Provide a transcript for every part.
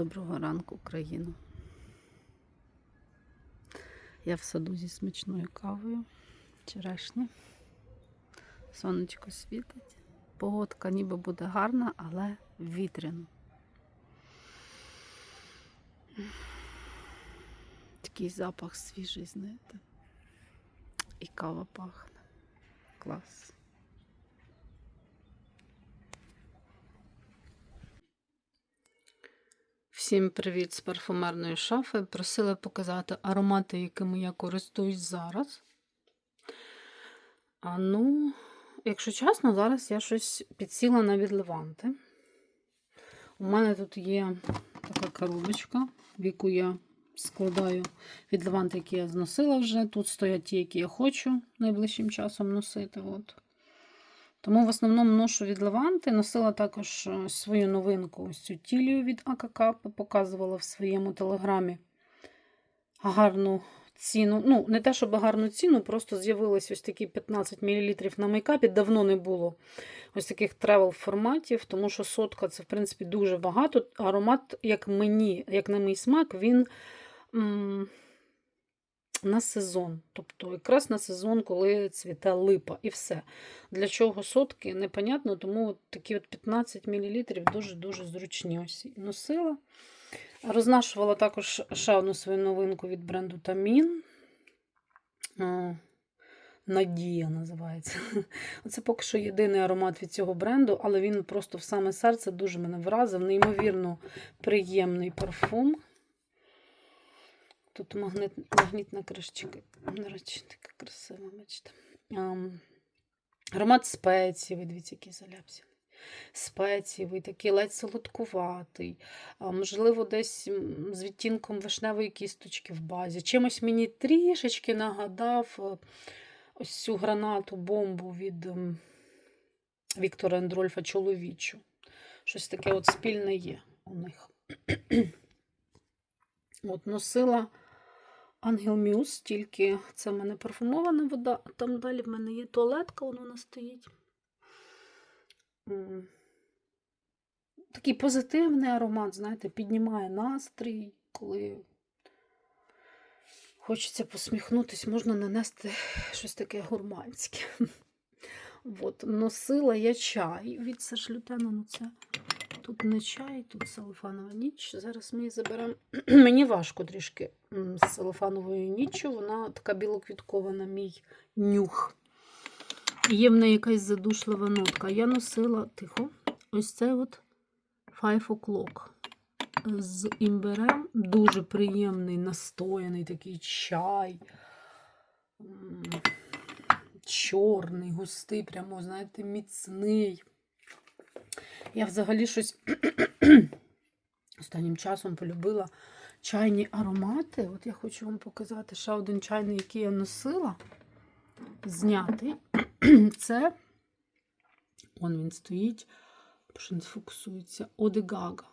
Доброго ранку, Україну. Я в саду зі смачною кавою. Черешні. Сонечко світить. Погодка ніби буде гарна, але вітряно. Такий запах свіжий, знаєте. І кава пахне. Клас. Всім привіт з парфумерної шафи. Просила показати аромати, якими я користуюсь зараз. А ну, якщо чесно, зараз я щось підсіла на відливанти. У мене тут є така коробочка, в яку я складаю відливанти, які я зносила вже. Тут стоять ті, які я хочу найближчим часом носити. От. Тому в основному ношу від Леванти. Носила також е, свою новинку, ось цю тілію від АКК, показувала в своєму телеграмі гарну ціну. Ну, не те, щоб гарну ціну, просто з'явилось ось такі 15 мл на мейкапі. Давно не було ось таких тревел форматів, тому що сотка це, в принципі, дуже багато. Аромат, як мені, як на мій смак, він. М на сезон. Тобто якраз на сезон, коли цвіте липа і все. Для чого сотки, непонятно, тому от такі от 15 мл дуже-дуже зручні. Ось носила. Рознашувала також одну свою новинку від бренду Тамін. Надія називається. Це поки що єдиний аромат від цього бренду, але він просто в саме серце дуже мене вразив. Неймовірно приємний парфум. Тут магнит, магнітна кришечка. До речі, така красива, бачите. Аромат спеції, дивіться, який заляпся. Спецієвий, такий ледь солодкуватий, можливо, десь з відтінком вишневої кісточки в базі. Чимось мені трішечки нагадав е, ось цю гранату бомбу від Віктора Ендрольфа чоловічу. Щось таке от спільне є у них. От Носила Ангел Мюс, тільки це в мене парфумована вода, там далі в мене є туалетка, вона вона стоїть. Такий позитивний аромат, знаєте, піднімає настрій, коли хочеться посміхнутись, можна нанести щось таке гурманське. От, Носила я чай від Сашлютена, ну це Тут не чай, тут салофанова ніч. Зараз ми її заберемо. Мені важко трішки з салофановою ніччю. Вона така білоквіткова на мій нюх. Є в неї якась задушлива нотка. Я носила тихо, ось це от Five O'Clock з імбирем. Дуже приємний, настояний такий чай. Чорний, густий, прямо, знаєте, міцний. Я взагалі щось останнім часом полюбила чайні аромати. От я хочу вам показати ще один чайний, який я носила. Знятий. Це, он він стоїть, що не сфокусується, Одегага.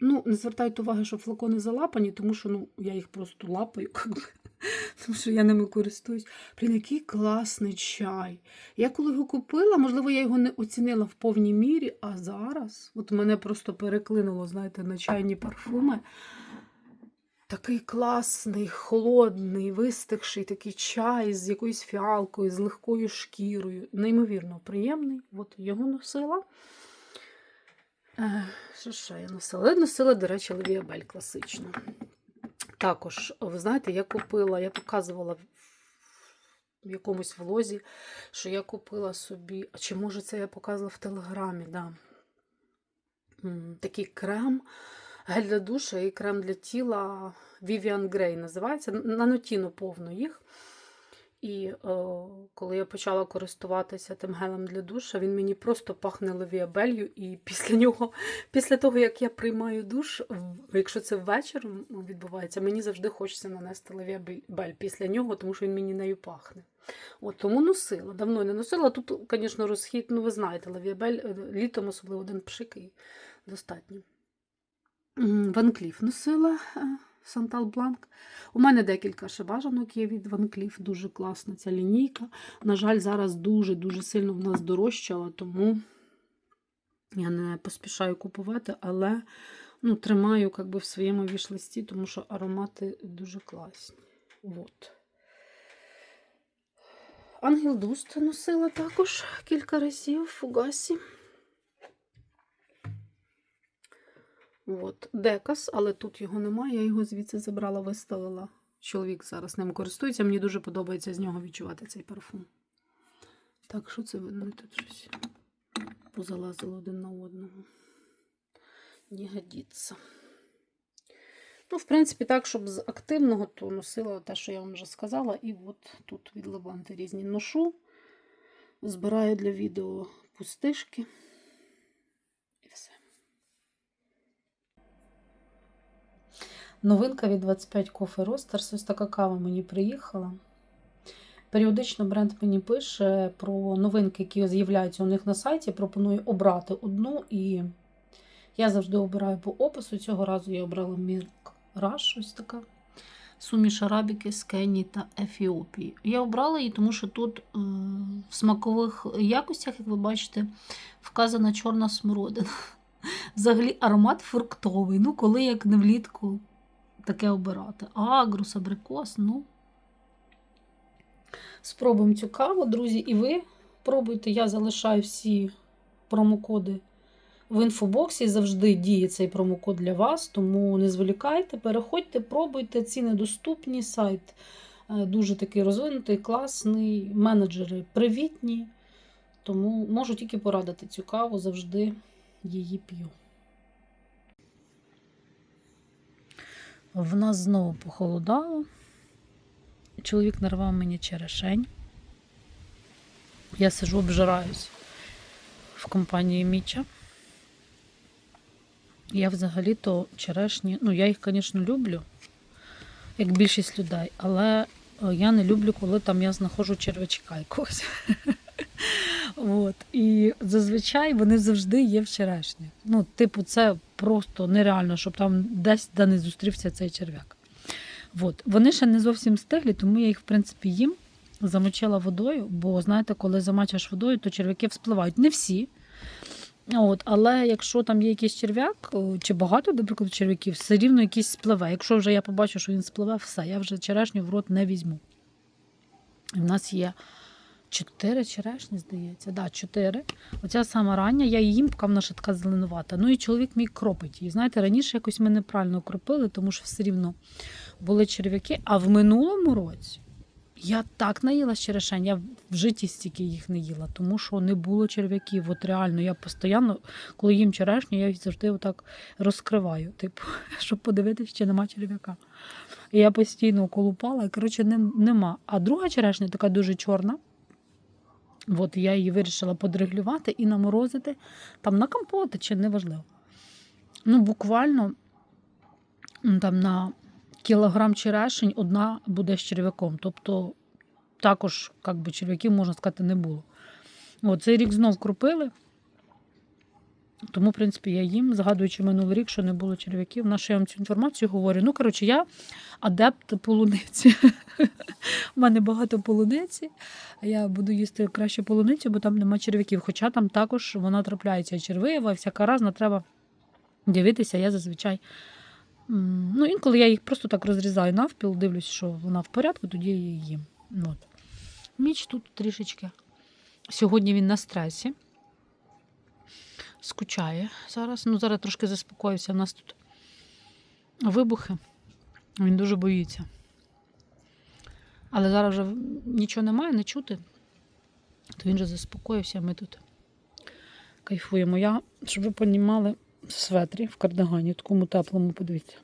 Ну, не звертайте уваги, що флакони залапані, тому що ну, я їх просто лапаю. Тому що я ними користуюсь. Блін, який класний чай. Я коли його купила, можливо, я його не оцінила в повній мірі, а зараз от мене просто переклинуло, знаєте, на чайні парфуми. Такий класний, холодний, вистигший такий чай з якоюсь фіалкою, з легкою шкірою. Неймовірно приємний. От його носила. Що ще я носила? Я носила, до речі, Левіабель класично. Також, ви знаєте, я купила, я показувала в якомусь влозі, що я купила собі, а чи може це я показувала в Телеграмі, да. такий крем, гель для душа і крем для тіла Vivian Grey називається. На нотіну повно їх. І о, коли я почала користуватися тим гелем для душа, він мені просто пахне левіабелью. І після нього, після того, як я приймаю душ, якщо це ввечері відбувається, мені завжди хочеться нанести левіабель після нього, тому що він мені нею пахне. От Тому носила. Давно не носила. Тут, звісно, розхід, ну ви знаєте, левіабель е, літом, особливо один пшик і достатньо. Ван Кліф носила. Сантал. У мене декілька ще бажанок є від Ван Кліф. Дуже класна ця лінійка. На жаль, зараз дуже-дуже сильно в нас дорожчала, тому я не поспішаю купувати, але ну, тримаю как би, в своєму вішлисті, тому що аромати дуже класні. От. Ангел Дуст носила також кілька разів в фугасі. От. Декас, але тут його немає. Я його звідси забрала, виставила. Чоловік зараз ним користується. Мені дуже подобається з нього відчувати цей парфум. Так, що це видно? Тут щось позалазило один на одного. Не годиться. Ну, в принципі, так, щоб з активного, то носила те, що я вам вже сказала. І от тут від Леванти різні ношу. Збираю для відео пустишки. І все. Новинка від 25 Coffee Roasters. Ось така кава мені приїхала. Періодично бренд мені пише про новинки, які з'являються у них на сайті. Пропоную обрати одну, і я завжди обираю по опису. Цього разу я обрала Milk Rush, ось така. Суміш арабіки з Кенії та Ефіопії. Я обрала її, тому що тут е, в смакових якостях, як ви бачите, вказана чорна смородина. Взагалі аромат фруктовий. Ну, коли як не влітку таке обирати. Агрус, абрикос, ну. Спробуємо цю каву, друзі, і ви пробуйте. Я залишаю всі промокоди в інфобоксі. Завжди діє цей промокод для вас, тому не зволікайте, переходьте, пробуйте. Ціни доступні. Сайт е, дуже такий розвинутий, класний. Менеджери привітні. Тому можу тільки порадити цю каву, завжди її п'ю. В нас знову похолодало. Чоловік нарвав мені черешень. Я сижу, обжираюсь в компанії Міча. Я взагалі-то черешні, ну, я їх, звісно, люблю, як більшість людей, але е, я не люблю, коли там я знаходжу червячка якогось. От. І зазвичай вони завжди є в черешні. Ну, типу, це просто нереально, щоб там десь де не зустрівся цей черв'як. От. Вони ще не зовсім стиглі, тому я їх, в принципі, їм замочила водою, бо знаєте, коли замачиш водою, то черв'яки вспливають. Не всі. От, але якщо там є якийсь черв'як, чи багато, наприклад, черв'яків, все рівно якийсь спливе. Якщо вже я побачу, що він спливе, все, я вже черешню в рот не візьму. І в нас є чотири черешні, здається. Да, чотири. Оця сама рання, я її їм, поки вона ще така зеленувата. Ну і чоловік мій кропить її. Знаєте, раніше якось ми неправильно кропили, тому що все рівно були черв'яки. А в минулому році я так наїла черешень, я в житті стільки їх не їла, тому що не було черв'яків. От реально, я постійно, коли їм черешню, я їх завжди отак розкриваю, типу, щоб подивитися, чи нема черв'яка. І я постійно колупала, і коротше, нема. А друга черешня така дуже чорна. От я її вирішила подреглювати і наморозити там на компоти, чи неважливо. Ну, буквально там на кілограм черешень одна буде з черв'яком. Тобто також як би, черв'яків, можна сказати, не було. От, цей рік знов крупили. Тому, в принципі, я їм, згадуючи минулий рік, що не було черв'яків. На що я вам цю інформацію говорю. Ну, коротше, я адепт полуниці. У мене багато полуниці. Я буду їсти краще полуницю, бо там нема черв'яків. Хоча там також вона трапляється червива, всяка разна треба дивитися. Я зазвичай. Ну, інколи я їх просто так розрізаю навпіл, дивлюсь, що вона в порядку, тоді я її їм. От. Міч тут трішечки. Сьогодні він на стресі. Скучає зараз. Ну, зараз трошки заспокоївся. У нас тут вибухи. Він дуже боїться. Але зараз вже нічого немає, не чути. То він вже заспокоївся, ми тут кайфуємо. Я, щоб ви понімали, в светрі, в кардигані, такому теплому, подивіться.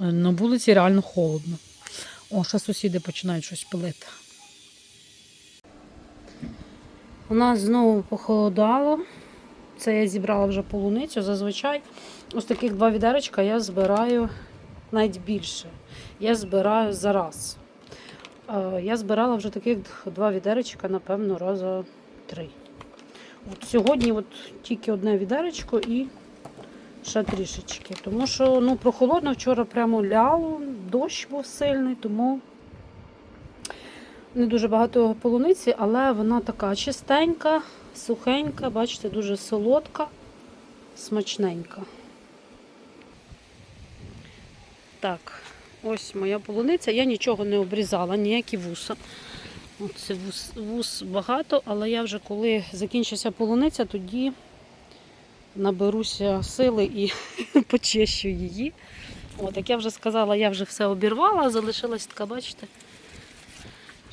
Е, На вулиці реально холодно. О, ще сусіди починають щось пилити. У нас знову похолодало. Це я зібрала вже полуницю. Зазвичай ось таких два відерочка я збираю навіть більше. Я збираю за раз. Е, Я збирала вже таких два відерочка, напевно, раза три. От сьогодні от тільки одне відеречко і ще трішечки. Тому що ну, прохолодно вчора прямо ляло, дощ був сильний, тому не дуже багато полуниці, але вона така чистенька, сухенька, бачите, дуже солодка, смачненька. Так, ось моя полуниця. Я нічого не обрізала, ніякі вуса. Оце вус, вус багато, але я вже коли закінчиться полуниця, тоді наберуся сили і почищу її. От, Як я вже сказала, я вже все обірвала, залишилась така, бачите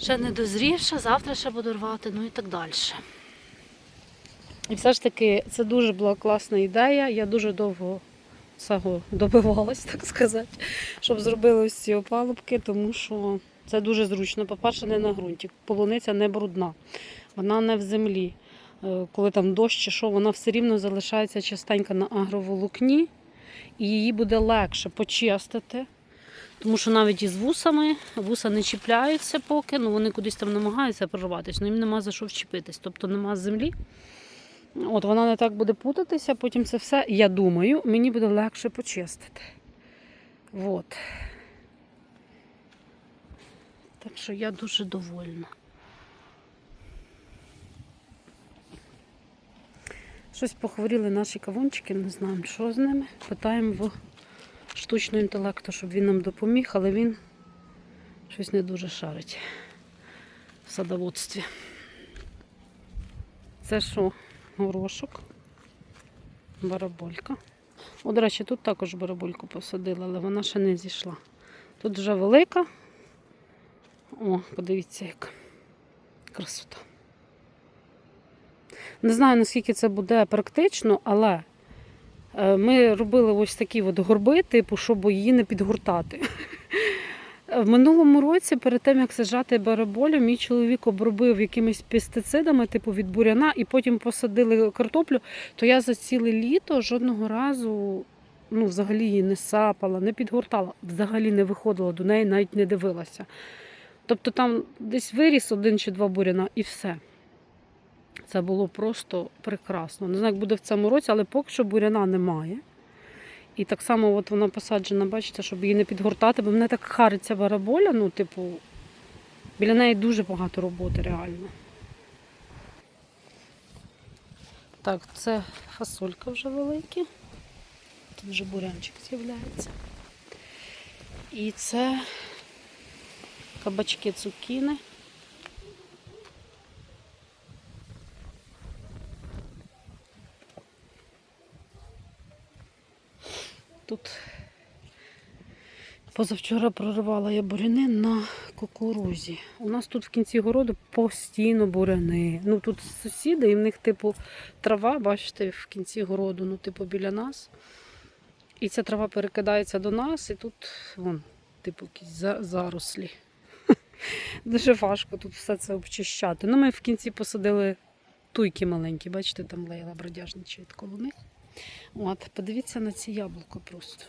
ще не дозрівша, завтра ще буду рвати, ну і так далі. І все ж таки, це дуже була класна ідея. Я дуже довго цього добивалась, так сказати, щоб зробили ось ці опалубки, тому що це дуже зручно. По-перше, не на ґрунті. Полуниця не брудна, вона не в землі. Е, Коли там дощ чи що, вона все рівно залишається частенько на агроволокні, і її буде легше почистити. Тому що навіть із вусами вуса не чіпляються поки, ну вони кудись там намагаються прорватися, але їм нема за що вчепитись, тобто нема землі. От вона не так буде путатися, потім це все, я думаю, мені буде легше почистити. От. Так що я дуже довольна. Щось похворіли наші кавунчики, не знаємо, що з ними. Питаємо в штучного інтелекту, щоб він нам допоміг, але він щось не дуже шарить в садоводстві. Це що? Горошок, бараболька. О, до речі, тут також барабольку посадила, але вона ще не зійшла. Тут вже велика. О, подивіться, яка красота. Не знаю, наскільки це буде практично, але ми робили ось такі от горби, типу, щоб її не підгортати. В минулому році, перед тим як саджати бараболю, мій чоловік обробив якимись пестицидами, типу від буряна, і потім посадили картоплю, то я за ціле літо жодного разу ну, взагалі її не сапала, не підгортала, взагалі не виходила до неї, навіть не дивилася. Тобто там десь виріс один чи два буряна і все. Це було просто прекрасно. Не знаю, як буде в цьому році, але поки що буряна немає. І так само от вона посаджена, бачите, щоб її не підгортати, бо мене так хариться бараболя, ну, типу, біля неї дуже багато роботи реально. Так, це фасолька вже великі. Тут вже бурянчик з'являється. І це кабачки цукіни. Тут позавчора проривала я буряни на кукурузі. У нас тут в кінці городу постійно буряни. Ну тут сусіди, і в них, типу, трава, бачите, в кінці городу, ну, типу, біля нас. І ця трава перекидається до нас, і тут вон, типу, якісь зарослі. Дуже важко тут все це обчищати. Ну, ми в кінці посадили туйки маленькі, бачите, там лейла бродяжничає коло них. От, подивіться на ці яблука просто.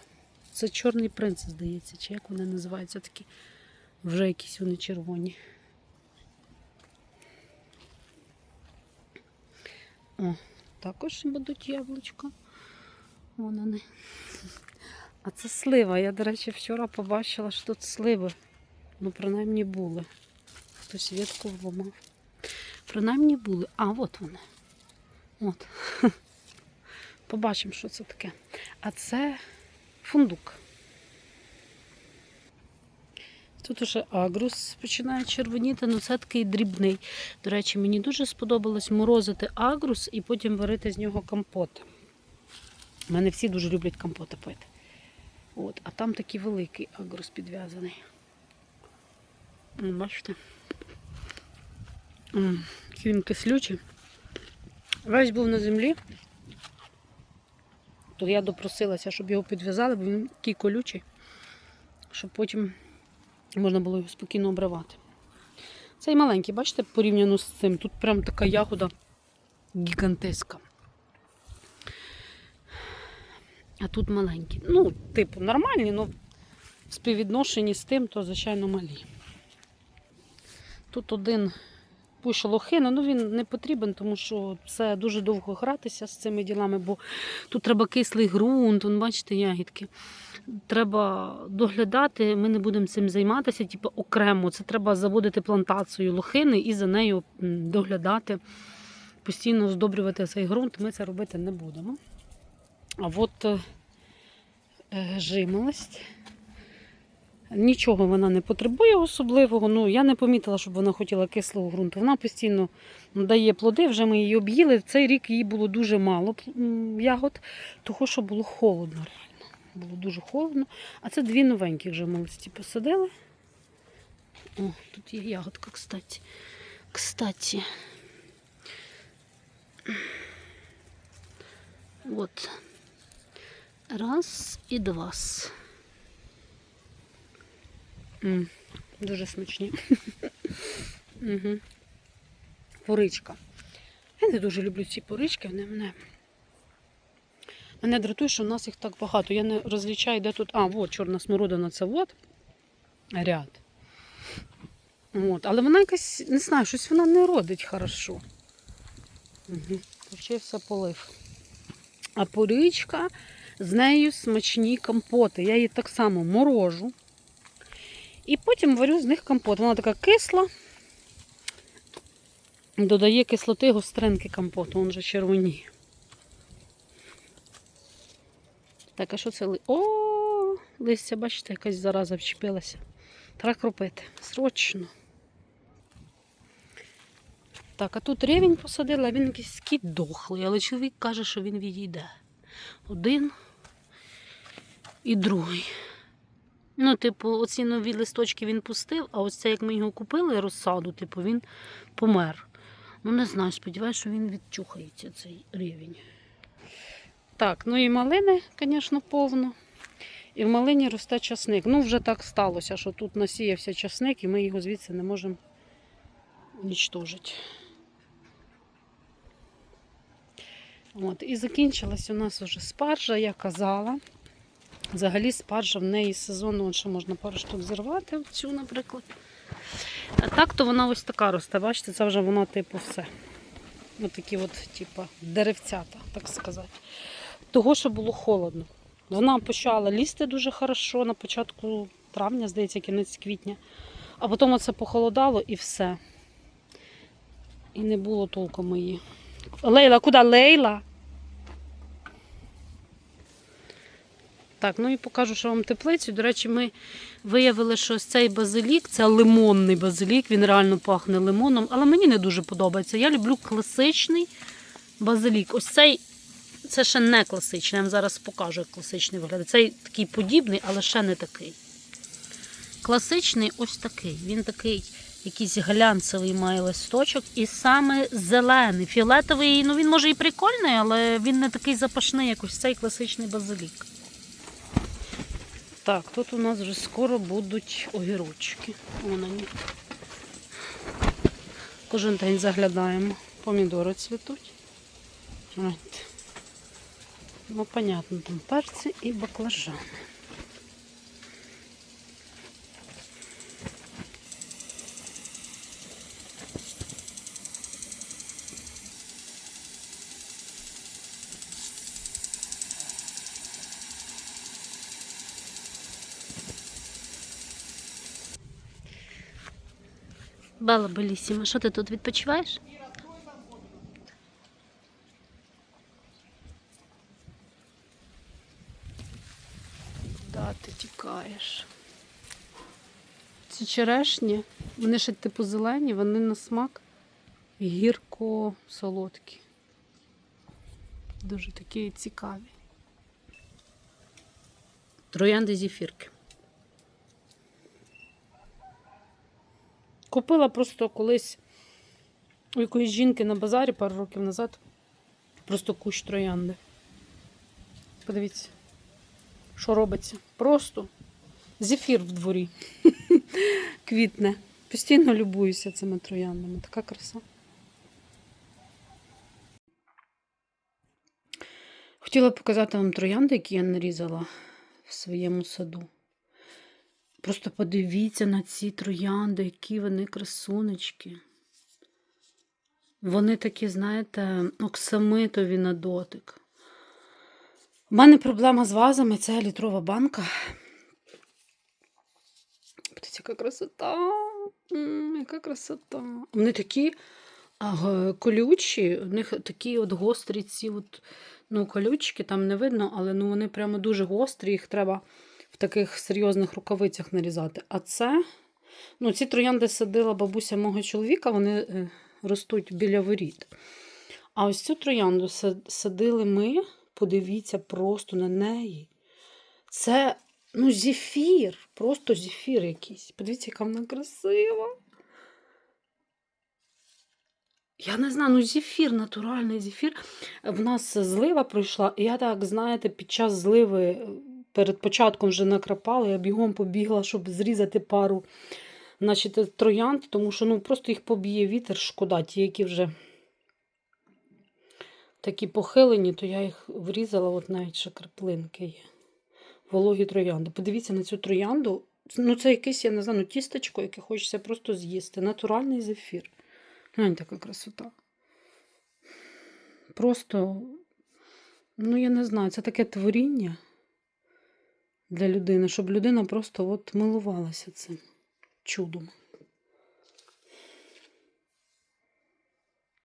Це чорний принц, здається, чи як вони називаються такі. Вже якісь вони червоні. О, також будуть яблучка. Вон вони. А це слива. Я, до речі, вчора побачила, що тут сливи. Ну, принаймні були. Хтось ветку вламав. Принаймні були. А, от вони. От. Побачимо, що це таке. А це фундук. Тут уже агрус починає червоніти, але це такий дрібний. До речі, мені дуже сподобалось морозити агрус і потім варити з нього компоти. У мене всі дуже люблять компоти пити. От, а там такий великий агрус підв'язаний. Бачите? Він кислючий. Весь був на землі то я допросилася, щоб його підв'язали, бо він такий колючий, щоб потім можна було його спокійно обривати. Цей маленький, бачите, порівняно з цим. Тут прям така ягода гігантеська. А тут маленькі. Ну, типу, нормальні, але в співвідношенні з тим, то, звичайно, малі. Тут один пуш лохина, ну він не потрібен, тому що це дуже довго гратися з цими ділами, бо тут треба кислий ґрунт, вон, бачите, ягідки. Треба доглядати, ми не будемо цим займатися, типу окремо. Це треба заводити плантацію лохини і за нею доглядати, постійно здобрювати цей ґрунт. Ми це робити не будемо. А от е, е, жимолость. Нічого вона не потребує особливого. Ну, я не помітила, щоб вона хотіла кислого ґрунту. Вона постійно дає плоди, вже ми її об'їли. Цей рік їй було дуже мало ягод, того що було холодно реально. Було дуже холодно. А це дві новенькі вже листі посадили. О, тут є ягодка, кстати. Кстати. От. Раз і два. М, Дуже смачні. Угу. Поричка. Я не дуже люблю ці порички, вони мене. Мене дратує, що в нас їх так багато. Я не розлічаю, де тут. А, от чорна смородина, це от ряд. От. Але вона якась, не знаю, щось вона не родить хорошо. Угу. Почався полив. А поричка, з нею смачні компоти. Я її так само морожу. І потім варю з них компот. Вона така кисла. Додає кислоти гостринки компоту, він же червоні. Так, а що це? О, листя, бачите, якась зараза вчепилася. Треба кропити. Срочно. Так, а тут рівень посадила, він якийсь скіт дохлий, але чоловік каже, що він відійде. Один і другий. Ну, типу, оці нові листочки він пустив, а ось це, як ми його купили, розсаду, типу, він помер. Ну, не знаю, сподіваюся, що він відчухається, цей рівень. Так, ну і малини, звісно, повно. І в малині росте часник. Ну, вже так сталося, що тут насіявся часник, і ми його звідси не можемо унічтожити. От, і закінчилась у нас вже спаржа, я казала. Взагалі спаржа в неї сезонно, от що можна пару штук зірвати, цю, наприклад. А так то вона ось така росте, бачите, це вже вона, типу, все. Ось такі от, типу, деревцята, так сказати. Того, що було холодно. Вона почала лізти дуже хорошо на початку травня, здається, кінець квітня. А потім оце похолодало і все. І не було толком її. Лейла, куди Лейла? Так, ну і покажу, що вам теплицю. До речі, ми виявили, що ось цей базилік це лимонний базилік, він реально пахне лимоном, але мені не дуже подобається. Я люблю класичний базилік. Ось цей це ще не класичний. Я вам зараз покажу, як класичний виглядає. Цей такий подібний, але ще не такий. Класичний ось такий. Він такий якийсь глянцевий має листочок, і саме зелений, фіолетовий, ну він може і прикольний, але він не такий запашний, як ось цей класичний базилік. Так, тут у нас вже скоро будуть огірочки. Вон вони. Кожен день заглядаємо. Помідори цвітуть. Ну, понятно, там перці і баклажани. Бала Белісіма, що ти тут відпочиваєш? Да, ти тікаєш. Ці черешні, вони ще типу зелені, вони на смак гірко-солодкі. Дуже такі цікаві. Троянди зефірки. Купила просто колись у якоїсь жінки на базарі пару років назад. Просто кущ троянди. Подивіться, що робиться. Просто зефір в дворі. Квітне. Постійно любуюся цими трояндами. Така краса. Хотіла показати вам троянди, які я нарізала в своєму саду. Просто подивіться на ці троянди, які вони красунечки. Вони такі, знаєте, оксамитові на дотик. У мене проблема з вазами це літрова банка. Яка красота. Яка красота. Вони такі колючі, у них такі от гострі ці от, ну, колючки, там не видно, але ну, вони прямо дуже гострі, їх треба в таких серйозних рукавицях нарізати. А це, ну, ці троянди садила бабуся мого чоловіка, вони е, ростуть біля воріт. А ось цю троянду садили ми, подивіться просто на неї. Це ну, зефір, просто зефір якийсь. Подивіться, яка вона красива. Я не знаю, ну зефір, натуральний зефір. В нас злива пройшла, і я так, знаєте, під час зливи перед початком вже накрапала, я бігом побігла, щоб зрізати пару значить, троянд, тому що ну, просто їх поб'є вітер, шкода, ті, які вже такі похилені, то я їх врізала, от навіть ще краплинки є. Вологі троянди. Подивіться на цю троянду. Ну, це якесь, я не знаю, ну, тістечко, яке хочеться просто з'їсти. Натуральний зефір. Глянь, така красота. Просто, ну, я не знаю, це таке творіння для людини, щоб людина просто от милувалася цим чудом.